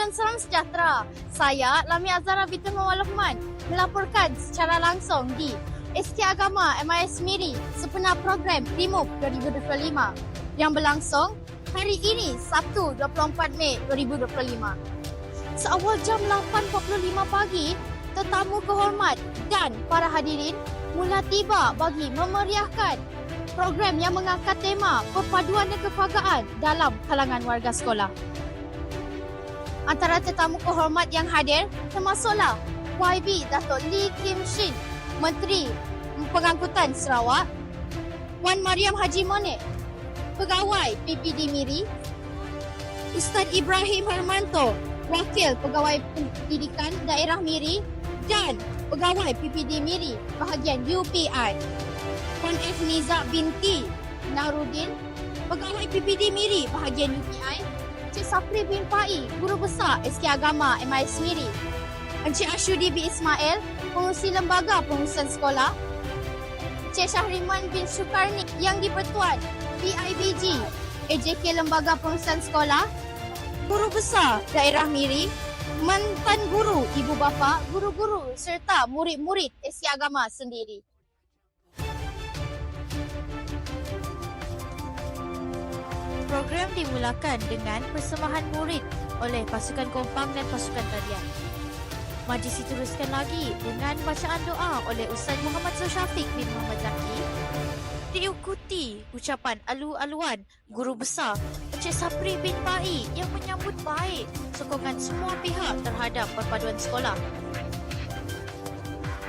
Dan salam sejahtera. Saya Lami Azara binti Luqman melaporkan secara langsung di SK Agama MIS Miri sempena program Remove 2025 yang berlangsung hari ini Sabtu 24 Mei 2025. Seawal jam 8.45 pagi, tetamu kehormat dan para hadirin mula tiba bagi memeriahkan program yang mengangkat tema perpaduan dan kefagaan dalam kalangan warga sekolah. Antara tetamu kehormat yang hadir termasuklah YB Datuk Lee Kim Shin, Menteri Pengangkutan Sarawak, Wan Mariam Haji Monik, Pegawai PPD Miri, Ustaz Ibrahim Hermanto, Wakil Pegawai Pendidikan Daerah Miri dan Pegawai PPD Miri bahagian UPI. Puan F. Niza binti Nahrudin, Pegawai PPD Miri bahagian UPI, Encik Sapri bin Pai, Guru Besar SK Agama MIS Miri, Encik Ashudi bin Ismail, Pengurusi Lembaga Pengurusan Sekolah, Encik Syahriman bin Syukarni yang di-Pertuan PIBG, AJK Lembaga Pengurusan Sekolah, Guru Besar Daerah Miri, mantan guru, ibu bapa, guru-guru serta murid-murid SK Agama sendiri. Program dimulakan dengan persembahan murid oleh pasukan kompang dan pasukan tarian. Majlis diteruskan lagi dengan bacaan doa oleh Ustaz Muhammad Syafiq bin Muhammad Zaki. Diikuti ucapan alu-aluan guru besar Encik Sapri bin Pai yang menyambut baik sokongan semua pihak terhadap perpaduan sekolah.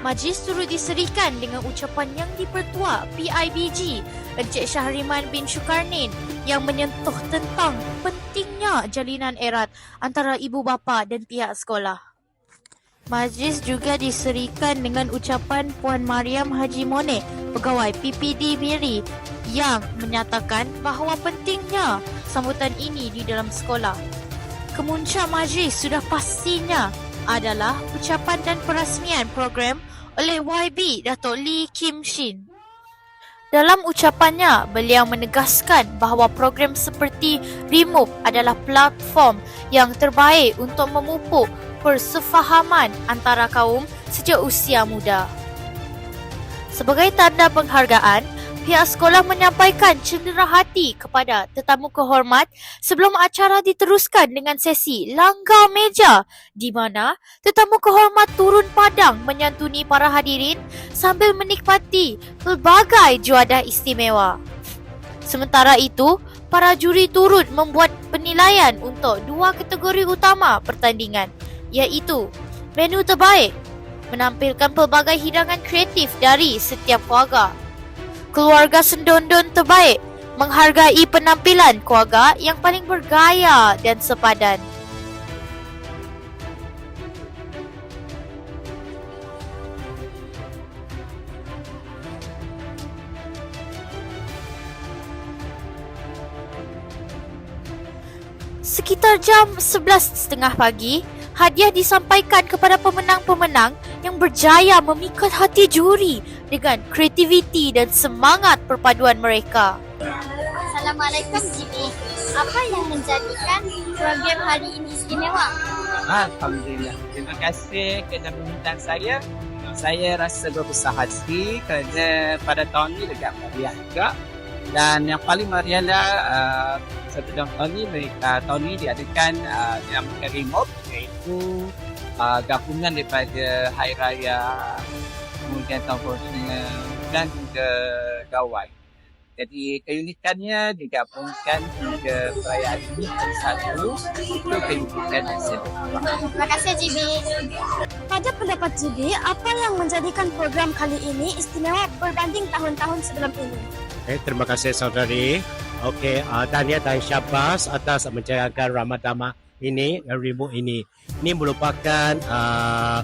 Majlis turut diserikan dengan ucapan yang dipertua PIBG Encik Syahriman bin Syukarnin yang menyentuh tentang pentingnya jalinan erat antara ibu bapa dan pihak sekolah. Majlis juga diserikan dengan ucapan Puan Mariam Haji Monek, pegawai PPD Miri yang menyatakan bahawa pentingnya sambutan ini di dalam sekolah. Kemuncak majlis sudah pastinya adalah ucapan dan perasmian program oleh YB Datuk Lee Kim Shin. Dalam ucapannya, beliau menegaskan bahawa program seperti Remove adalah platform yang terbaik untuk memupuk persefahaman antara kaum sejak usia muda. Sebagai tanda penghargaan, pihak sekolah menyampaikan cenderahati kepada tetamu kehormat sebelum acara diteruskan dengan sesi langgar meja di mana tetamu kehormat turun padang menyantuni para hadirin sambil menikmati pelbagai juadah istimewa. Sementara itu, para juri turut membuat penilaian untuk dua kategori utama pertandingan iaitu menu terbaik menampilkan pelbagai hidangan kreatif dari setiap keluarga. Keluarga sendondon terbaik menghargai penampilan keluarga yang paling bergaya dan sepadan. Sekitar jam 11.30 pagi, hadiah disampaikan kepada pemenang-pemenang yang berjaya memikat hati juri dengan kreativiti dan semangat perpaduan mereka. Assalamualaikum Jibi. Apa yang menjadikan program hari ini istimewa? Alhamdulillah. Terima kasih kerana permintaan saya. Saya rasa berbesar hati kerana pada tahun ini dekat meriah juga. Dan yang paling meriah lah uh, satu tahun ini mereka tahun ini diadakan uh, dinamakan remote iaitu uh, gabungan daripada Hari Raya kemudian tahun dan juga gawai. Jadi keunikannya digabungkan tiga perayaan ini satu itu keunikan. Terima kasih Jibi. Pada pendapat Jibi, apa yang menjadikan program kali ini istimewa berbanding tahun-tahun sebelum ini? Okay, terima kasih saudari. Okey, uh, tahniah dan syabas atas menjayakan Ramadhan ini, uh, remote ini. Ini merupakan uh,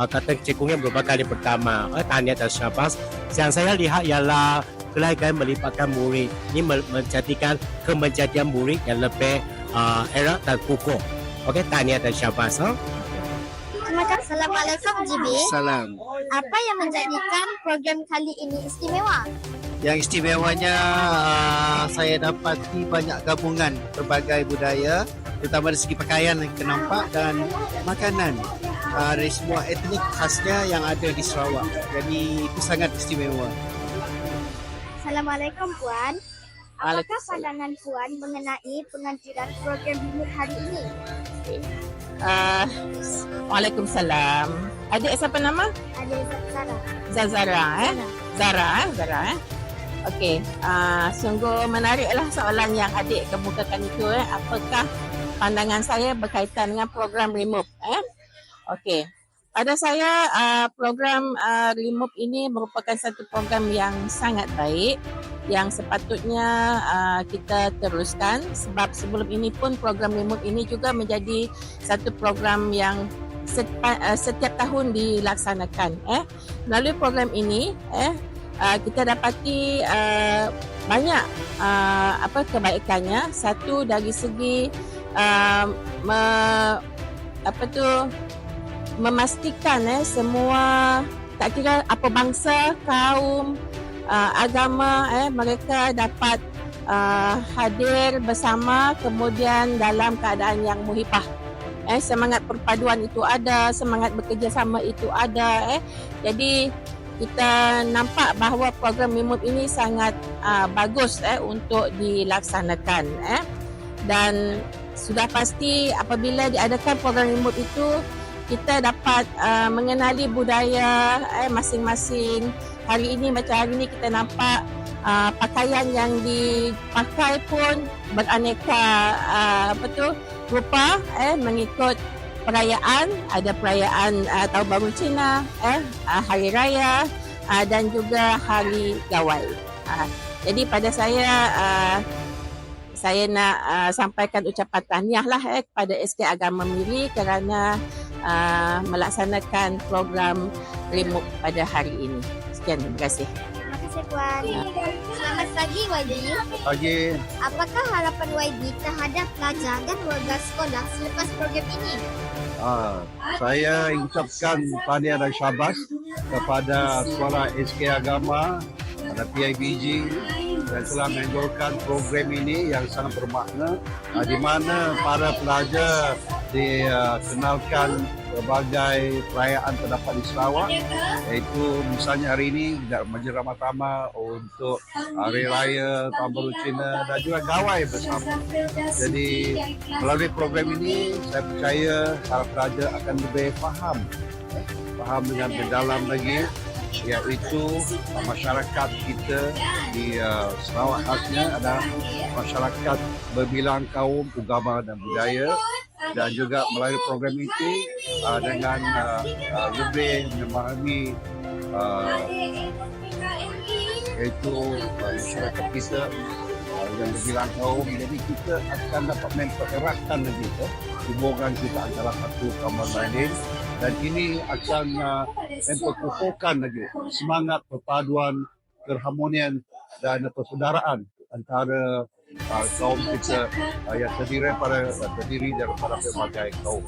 uh, kata cikungnya merupakan kali pertama. Uh, tahniah dan syabas. Yang saya lihat ialah kelahiran melibatkan murid. Ini men- menjadikan kemenjadian murid yang lebih uh, erat dan kukuh. Okey, tahniah dan syabas. Huh? Terima kasih. Assalamualaikum Jibi. Salam. Apa yang menjadikan program kali ini istimewa? Yang istimewanya uh, saya dapati banyak gabungan berbagai budaya terutama dari segi pakaian yang kita nampak dan makanan uh, dari semua etnik khasnya yang ada di Sarawak. Jadi itu sangat istimewa. Assalamualaikum Puan. Apakah pandangan Puan mengenai penganjuran program Bimur hari ini? Uh, Waalaikumsalam. Adik siapa nama? Ada Zara. Zazara eh? Zara eh? Zara eh? Okey, uh, sungguh menariklah soalan yang adik kemukakan itu eh. Apakah pandangan saya berkaitan dengan program Remove eh? Okey. Pada saya uh, program uh, Remove ini merupakan satu program yang sangat baik yang sepatutnya uh, kita teruskan. Sebab sebelum ini pun program Remove ini juga menjadi satu program yang setiap, tahun dilaksanakan eh. Melalui program ini eh kita dapati banyak apa kebaikannya. Satu dari segi apa tu memastikan eh semua tak kira apa bangsa kaum uh, agama eh mereka dapat uh, hadir bersama kemudian dalam keadaan yang muhibah. Eh semangat perpaduan itu ada semangat bekerjasama itu ada eh. Jadi kita nampak bahawa program Mimut ini sangat uh, bagus eh untuk dilaksanakan eh. Dan sudah pasti apabila diadakan program Mimut itu kita dapat uh, mengenali budaya eh masing-masing. Hari ini macam hari ini kita nampak uh, pakaian yang dipakai pun beraneka uh, apa tu rupa eh mengikut perayaan. Ada perayaan uh, tahun baru Cina eh uh, hari raya uh, dan juga hari gawai. Uh, jadi pada saya uh, saya nak uh, sampaikan ucapan tahniah lah eh kepada SK Agama Miri kerana uh, melaksanakan program remote pada hari ini. Sekian, terima kasih. Terima kasih Puan. Selamat pagi YB. Pagi Apakah harapan YB terhadap pelajar dan warga sekolah selepas program ini? Ah, saya ucapkan tahniah dan syabas kepada sekolah SK Agama, ada PIBG yang telah menjolkan program ini yang sangat bermakna ah, di mana para pelajar dikenalkan berbagai perayaan terdapat di Sarawak iaitu misalnya hari ini Majlis Ramadhan untuk Hari Raya Tahun Baru Cina dan juga gawai bersama. Jadi melalui program ini saya percaya para pelajar akan lebih faham faham dengan mendalam lagi iaitu masyarakat kita di uh, Sarawak khasnya adalah masyarakat berbilang kaum, agama dan budaya dan juga melalui program itu uh, dengan uh, uh, lebih memahami uh, iaitu uh, masyarakat kita uh, yang berbilang kaum jadi kita akan dapat mempereratkan lagi eh, hubungan kita antara satu sama lain. Dan ini akan uh, memperkokohkan lagi semangat perpaduan keharmonian dan persaudaraan antara uh, kaum kita uh, yang terdiri pada terdiri daripada pelbagai kaum.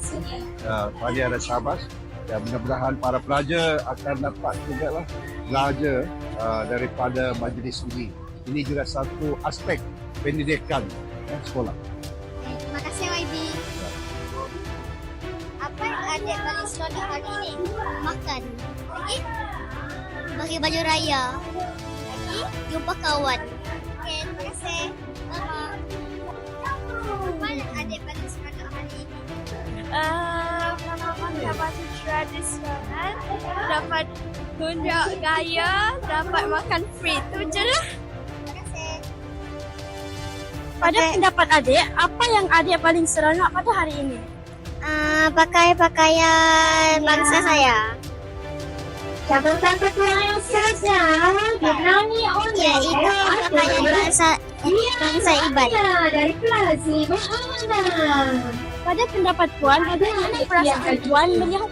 Uh, Tahniah dan syabas dan mudah-mudahan para pelajar akan dapat juga lah belajar uh, daripada majlis ini. Ini juga satu aspek pendidikan eh, sekolah. Terima kasih YB. Apa yang adik paling seronok hari ini? Makan. Lagi? Bagi baju raya. Lagi? Jumpa kawan. Okey, terima kasih. Tradisional, dapat tunjuk gaya, dapat makan free. Tu je lah. Terima kasih. Pada pendapat adik, apa yang adik paling seronok pada hari ini? Uh, pakai pakaian bangsa saya. Jabatan ketua yang saja, berani Iaitu pakaian bangsa bangsa Iban. dari Plazi Mahamana. Pada pendapat Puan, ada yang perasaan Puan melihat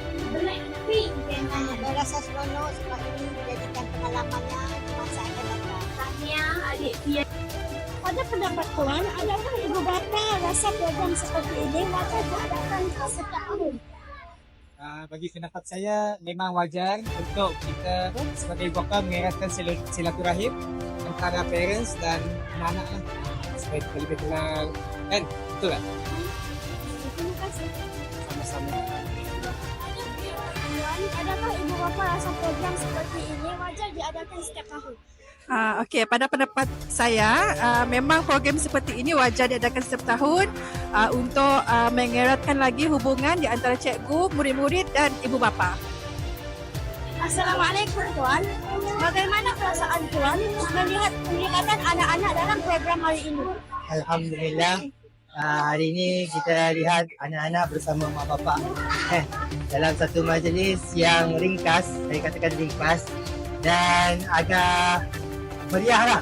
rasa seronok sebab ini menjadikan pengalaman yang masa akan datang. Tahniah adik Pia. Pada pendapat Puan, adakah ibu bapa rasa program seperti ini maka diadakan setiap tahun? Uh, bagi pendapat saya memang wajar untuk kita sebagai ibu bapa mengeratkan sil- silaturahim antara parents dan anak-anak lah supaya kita lebih kenal kan betul tak? Terima kasih. Sama-sama. Bapa rasa program seperti ini wajar diadakan setiap tahun? Uh, Okey, pada pendapat saya, uh, memang program seperti ini wajar diadakan setiap tahun uh, untuk uh, mengeratkan lagi hubungan di antara cikgu, murid-murid dan ibu bapa. Assalamualaikum Tuan. Bagaimana perasaan Tuan melihat penglibatan anak-anak dalam program hari ini? Alhamdulillah uh, hari ini kita lihat anak-anak bersama mak bapak eh, dalam satu majlis yang ringkas, saya katakan ringkas dan agak meriah lah.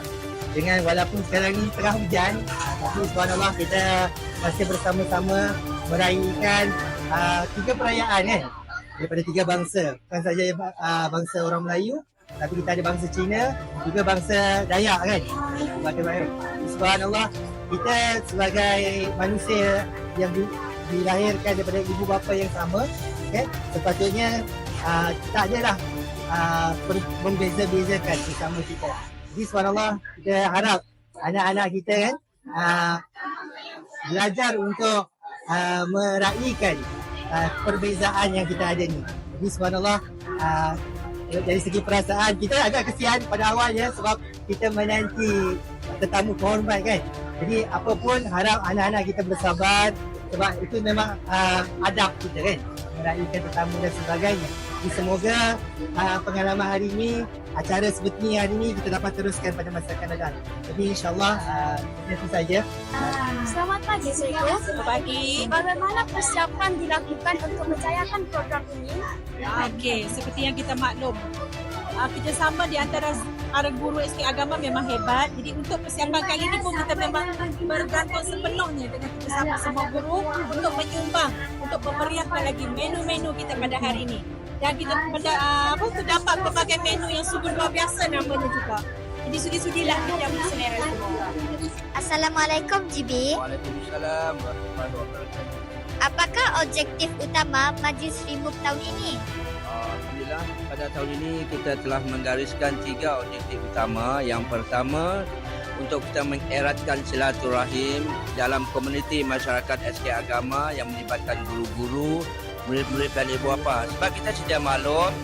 Dengan walaupun sekarang ni tengah hujan tapi subhanallah kita masih bersama-sama meraihkan uh, tiga perayaan kan daripada tiga bangsa. Bukan saja uh, bangsa orang Melayu tapi kita ada bangsa Cina juga bangsa Dayak kan? Subhanallah kita sebagai manusia yang di, dilahirkan daripada ibu bapa yang sama okay, sepatutnya uh, tak adalah uh, membeza-bezakan sesama kita. Jadi subhanallah kita harap anak-anak kita kan uh, belajar untuk uh, meraihkan uh, perbezaan yang kita ada ni. Jadi subhanallah uh, dari segi perasaan kita agak kesian pada awalnya sebab kita menanti tetamu kehormat kan. Jadi apa pun harap anak-anak kita bersabar sebab itu memang uh, adab kita kan meraihkan tetamu dan sebagainya jadi semoga uh, pengalaman hari ini acara seperti ni hari ini kita dapat teruskan pada masa akan datang jadi insyaAllah uh, itu saja Selamat pagi Cikgu. Selamat pagi. Bagaimana persiapan dilakukan untuk menjayakan program ini? Okey, seperti yang kita maklum, uh, kerjasama di antara para guru SK Agama memang hebat. Jadi untuk persiapan kali ini pun kita memang bergantung sepenuhnya dengan kerjasama semua guru untuk menyumbang, untuk memeriahkan lagi menu-menu kita pada hari ini. Dan kita pada, uh, apa, terdapat berbagai menu yang sungguh luar biasa namanya juga. Jadi sudi-sudilah kita berselera semua. Assalamualaikum GB. Waalaikumsalam warahmatullahi wabarakatuh. Apakah objektif utama Majlis Remove tahun ini? Alhamdulillah pada tahun ini kita telah menggariskan tiga objektif utama. Yang pertama untuk kita mengeratkan silaturahim dalam komuniti masyarakat SK Agama yang melibatkan guru-guru, murid-murid dan ibu bapa. Sebab kita sedia maklum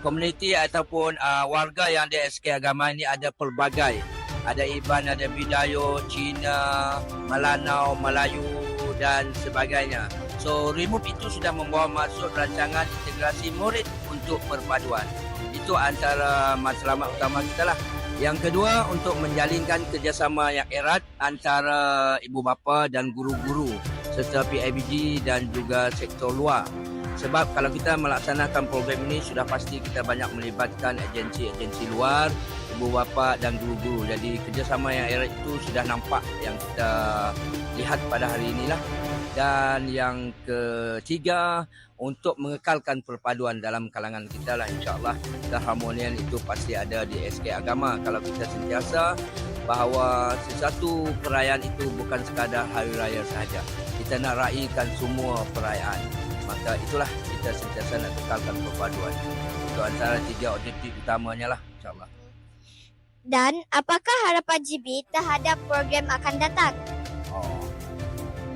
komuniti ataupun uh, warga yang di SK Agama ini ada pelbagai. Ada Iban, ada Bidayo, Cina, Malanau, Melayu dan sebagainya. So remove itu sudah membawa masuk rancangan integrasi murid untuk perpaduan. Itu antara matlamat utama kita lah. Yang kedua untuk menjalinkan kerjasama yang erat antara ibu bapa dan guru-guru serta PIBG dan juga sektor luar. Sebab kalau kita melaksanakan program ini sudah pasti kita banyak melibatkan agensi-agensi luar, ibu bapa dan guru-guru. Jadi kerjasama yang erat itu sudah nampak yang kita lihat pada hari inilah. Dan yang ketiga untuk mengekalkan perpaduan dalam kalangan kita lah insyaAllah. Keharmonian itu pasti ada di SK Agama. Kalau kita sentiasa bahawa sesuatu perayaan itu bukan sekadar hari raya sahaja. Kita nak raikan semua perayaan. Maka itulah kita sentiasa nak kekalkan perpaduan. Itu antara tiga objektif utamanya lah insyaAllah. Dan apakah harapan GB terhadap program akan datang?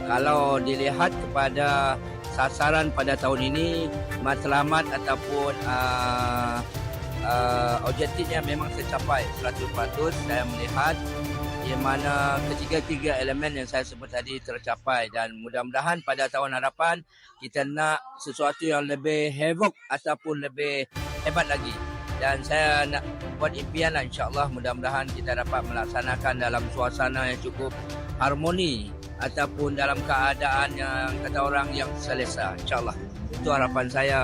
Kalau dilihat kepada sasaran pada tahun ini, matlamat ataupun uh, uh, objektifnya memang tercapai 100%. Saya melihat di mana ketiga-tiga elemen yang saya sebut tadi tercapai dan mudah-mudahan pada tahun hadapan kita nak sesuatu yang lebih havoc ataupun lebih hebat lagi dan saya nak buat impian lah insyaAllah mudah-mudahan kita dapat melaksanakan dalam suasana yang cukup harmoni ataupun dalam keadaan yang kata orang yang selesa insyaAllah itu harapan saya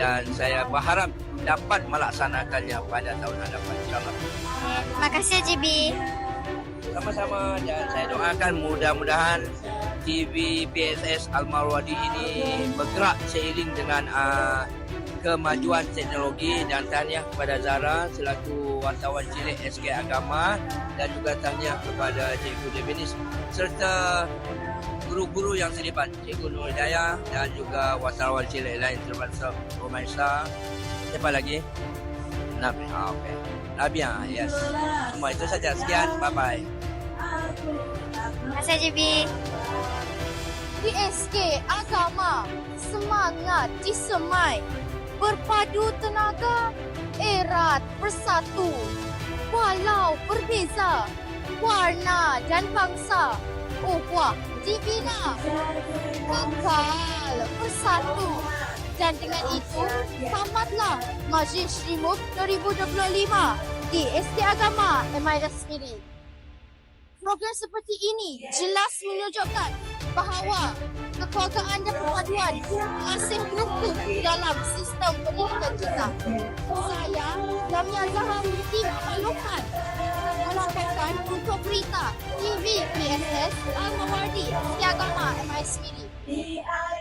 dan saya berharap dapat melaksanakannya pada tahun hadapan insyaAllah Terima kasih GB. sama-sama dan saya doakan mudah-mudahan TV PSS Al-Marwadi ini bergerak seiring dengan uh, kemajuan teknologi dan tahniah kepada Zara selaku wartawan cilik SK Agama dan juga tahniah kepada Cikgu Devinis serta guru-guru yang terlibat Cikgu Nur Hidayah dan juga wartawan cilik lain termasuk Romaisa siapa lagi? Nabi, ah, okay. Nabia, yes. Semua itu saja. Sekian, bye-bye. Terima kasih GB. PSK Agama Semangat Disemai Berpadu tenaga Erat bersatu. Walau berbeza Warna dan bangsa Oh wah Dibina. Kekal Bersatu. Dan dengan itu, tamatlah Majlis Remove 2025 di ST Agama MIS Miri. Program seperti ini jelas menunjukkan bahawa kekeluargaan dan masih rukun dalam sistem pendidikan kita. Saya, Jamia Zahar Binti Memalukan melaporkan untuk berita TV PSS Al-Mawardi ST Agama MIS Miri.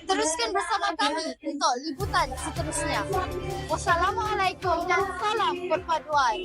Teruskan bersama kami untuk liputan seterusnya. Wassalamualaikum dan salam perpaduan.